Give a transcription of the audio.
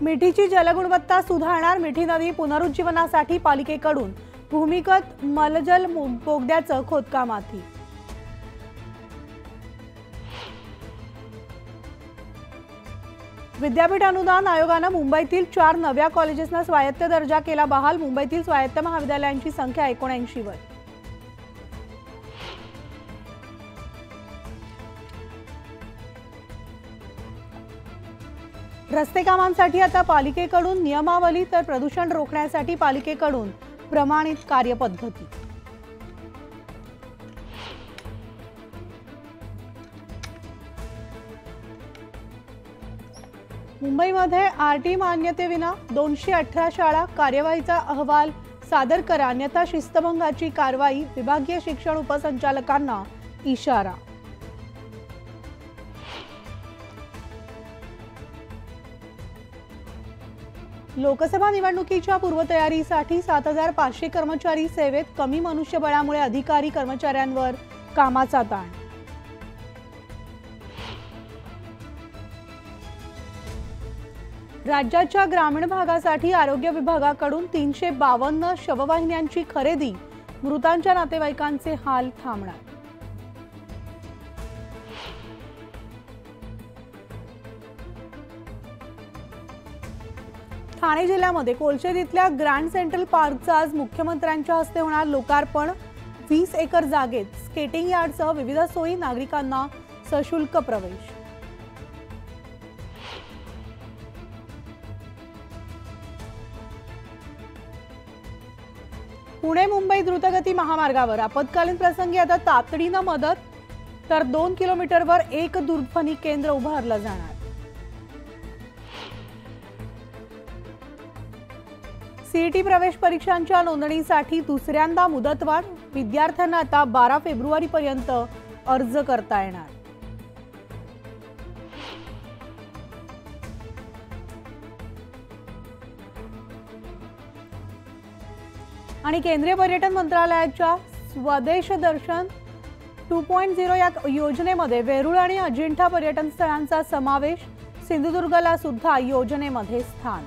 मिठीची जलगुणवत्ता सुधारणार मिठी नदी पुनरुज्जीवनासाठी पालिकेकडून भूमिगत मलजल बोगद्याचं खोदकाम आधी विद्यापीठ अनुदान आयोगानं मुंबईतील चार नव्या कॉलेजेसना स्वायत्त दर्जा केला बहाल. मुंबईतील स्वायत्त महाविद्यालयांची संख्या एकोणऐंशी रस्ते कामांसाठी आता पालिकेकडून नियमावली तर प्रदूषण रोखण्यासाठी पालिकेकडून प्रमाणित कार्यपद्धती. मुंबईमध्ये आर टी मान्यतेविना दोनशे अठरा शाळा कार्यवाहीचा अहवाल सादर करा अन्यथा शिस्तभंगाची कारवाई विभागीय शिक्षण उपसंचालकांना इशारा. लोकसभा निवडणुकीच्या पूर्वतयारीसाठी सात हजार पाचशे कर्मचारी सेवेत कमी मनुष्यबळामुळे अधिकारी कर्मचाऱ्यांवर कामाचा ताण. राज्याच्या ग्रामीण भागासाठी आरोग्य विभागाकडून तीनशे बावन्न शववाहिन्यांची खरेदी मृतांच्या नातेवाईकांचे हाल थांबणार. ठाणे जिल्ह्यामध्ये कोलशेत इथल्या ग्रँड सेंट्रल पार्कचं आज मुख्यमंत्र्यांच्या हस्ते होणार लोकार्पण. वीस एकर जागेत स्केटिंग यार्डसह विविध सोयी नागरिकांना सशुल्क प्रवेश. पुणे मुंबई द्रुतगती महामार्गावर आपत्कालीन प्रसंगी आता तातडीनं मदत तर दोन किलोमीटरवर एक दूरध्वनी केंद्र उभारलं जाणार. सीईटी प्रवेश परीक्षांच्या नोंदणीसाठी दुसऱ्यांदा मुदतवाढ. विद्यार्थ्यांना आता बारा फेब्रुवारीपर्यंत अर्ज करता येणार. आणि केंद्रीय पर्यटन मंत्रालयाच्या Swadesh Darshan two point zero या योजनेमध्ये वेरूळ आणि अजिंठा पर्यटन स्थळांचा समावेश. सिंधुदुर्गला सुद्धा योजनेमध्ये स्थान.